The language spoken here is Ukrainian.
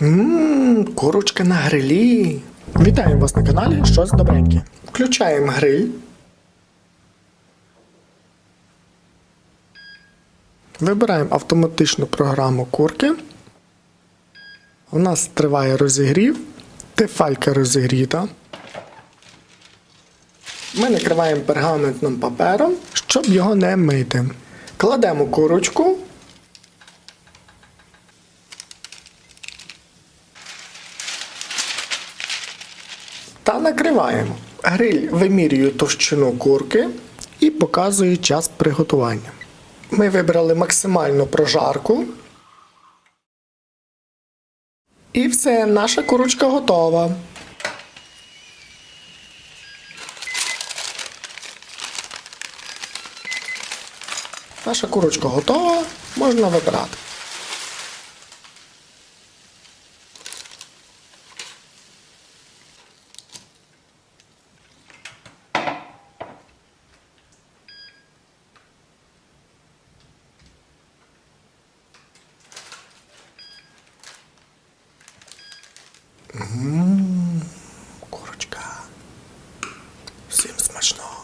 Ммм, курочка на грилі. Вітаємо вас на каналі Щось добреньке. Включаємо гриль. Вибираємо автоматичну програму курки. У нас триває розігрів. Тефалька розігріта. Ми накриваємо пергаментним папером, щоб його не мити. Кладемо курочку. Та накриваємо. Гриль вимірює товщину курки і показує час приготування. Ми вибрали максимальну прожарку. І все, наша курочка готова. Наша курочка готова, можна вибирати. Курочка. Всім смачного.